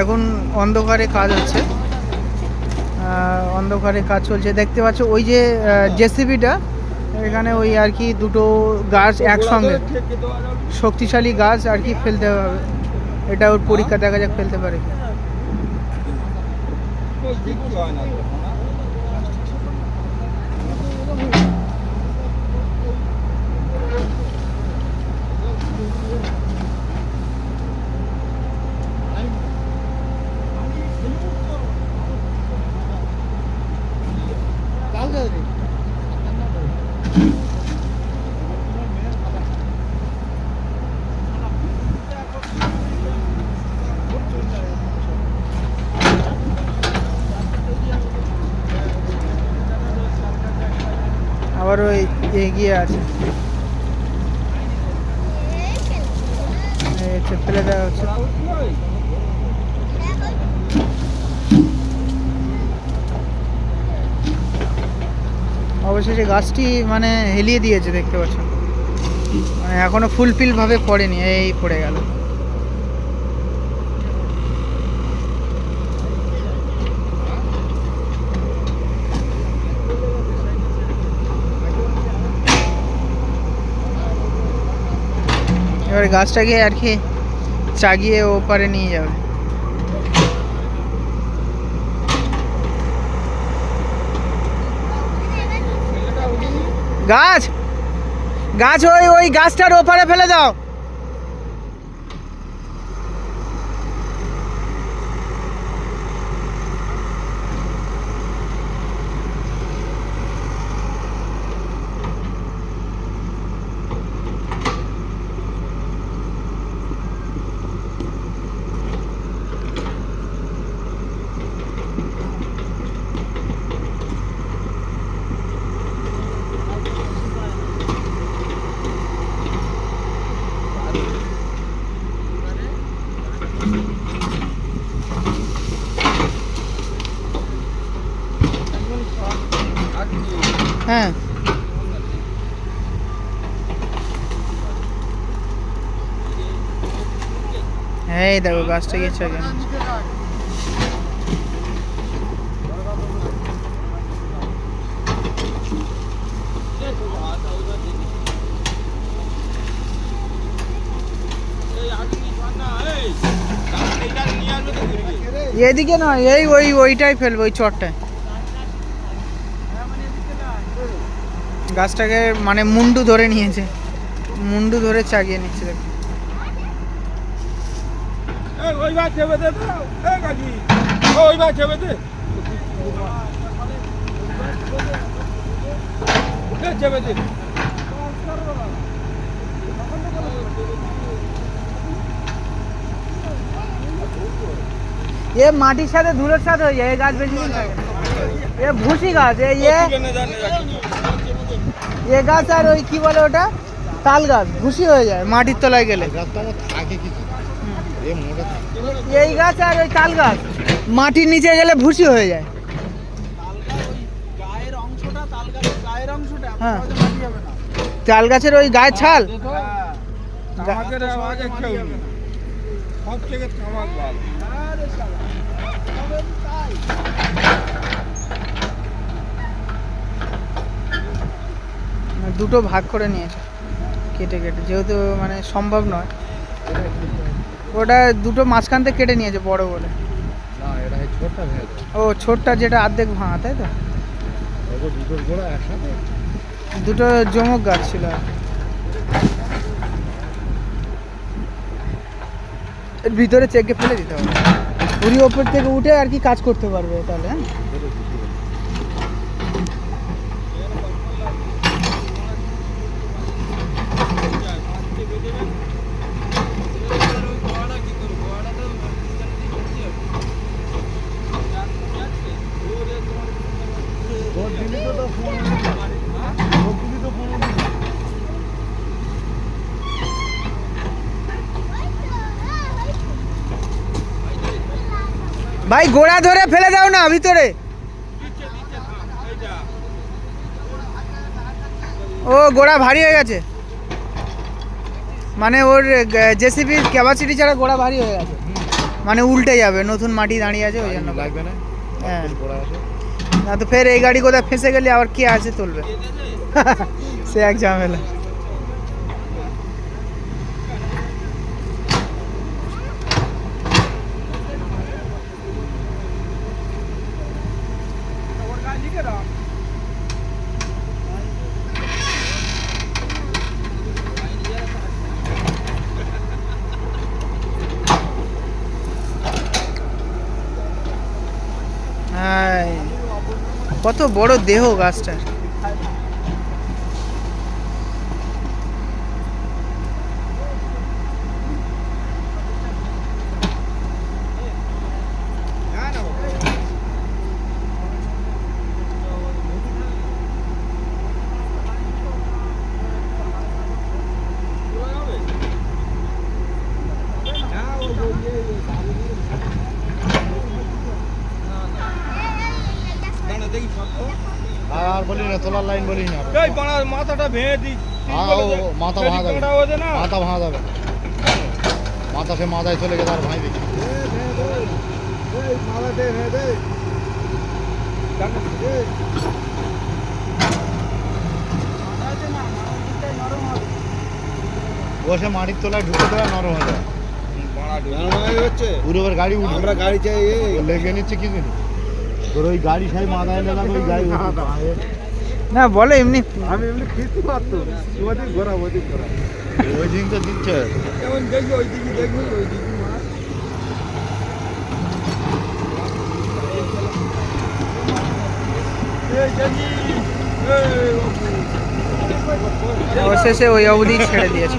এখন অন্ধকারে কাজ হচ্ছে। অন্ধকারে কাজ চলছে। দেখতে পাচ্ছ, ওই যে জেসিবিটা, এখানে ওই আর কি দুটো গাছ একসঙ্গে। শক্তিশালী গাছ আর কি ফেলতে হবে। এটা ওর পরীক্ষা দেখা যাক, ফেলতে পারে ওই এগিয়ে আছে। ফেলে দেওয়া হচ্ছে। অবশেষে গাছটি মানে হেলিয়ে দিয়েছে, দেখতে পাচ্ছ। মানে এখনও ফুলফিল ভাবে পড়েনি, এই পড়ে গেল। এবার গাছটাকে আর কি চাগিয়ে ওপারে নিয়ে যাবে। গাছ! গাছ ওই ওই গাছটার ওপারে ফেলে দাও। হ্যাঁ। এই দেখো গাছটা গেছে আগে এদিকে নয়, এই ওই, ওইটাই ফেলব, ওই চটটায় গাছটাকে মানে মুন্ডু ধরে নিয়েছে। মুন্ডু ধরে চাগিয়ে নিচ্ছে, দেখো। চেপে দে। এ মাটির সাথে ধুলোর সাথে হয়ে যায় এ গাছ বেশি দিন থাকে না। এ ভুসি গাছ এই এ জানে এ গাছ আর ওই কি বলে ওটা? তাল গাছ ভুসি হয়ে যায় মাটির তলায় গেলে। এই গাছ আর ওই তাল গাছ মাটির নিচে গেলে ভুসি হয়ে যায়। তাল গাছের হ্যাঁ। তাল গাছের ওই গায়ের ছাল? সব থেকে দুটো ভাগ করে নিয়েছে কেটে কেটে যেহেতু মানে সম্ভব নয়। ওটা দুটো মাঝখান থেকে কেটে নিয়েছে বড় বলে। ও ছোটটা যেটা অর্ধেক ভাঙা তাই তো? দুটো জমক গাছ ছিল। ভিতরে চেকে ফেলে দিতে হবে। উড়ি ওপর থেকে উঠে আর কি কাজ করতে পারবে তাহলে হ্যাঁ? ভাই গোড়া ধরে ফেলে দাও না ভিতরে। ও গোড়া ভারী হয়ে গেছে। মানে ওর জেসিবির ক্যাপাসিটি ছাড়া গোড়া ভারী হয়ে গেছে। মানে উল্টে যাবে নতুন মাটি দাঁড়িয়ে আছে ওই জন্য। লাগবে না? হ্যাঁ। না তো ফের এই গাড়ি কোথায় ফেঁসে গেলে আবার কে আছে তুলবে? সে এক ঝামেলা ওর গায়ে লিখে দাও হ্যাঁ কত বড় দেহ গাছটার। আর আর বলি না তোলার লাইন বলি না। এই বাড়া মাথাটা ভেঙে দিই হ্যাঁ, মাথা ভাঙা যাবে। মাথা ভাঙা যাবে। মাথা সে মাথায় চলে গেলে আর ভাই দেখি দে দে। বসে মাটির তলায় ঢুকে দেওয়া নরম হয়ে যায়। পুরোবার গাড়ি আমরা গাড়ি চাই লেগে নিচ্ছে কি জানি? তোর ওই গাড়ি সাই মাথায় নিলাম ওই গাড়ি না বলো এমনি। আমি এমনি খিস্তি পারতো। ওদিক ঘোরা ওদিক ঘোরা। ওই দিন তো দিচ্ছে। কেমন দেখবি ওই দিকে দেখবি ওই দিকে মার। এই দেখি এই বাবু। অবশেষে ওই অবধি ছেড়ে দিয়েছে।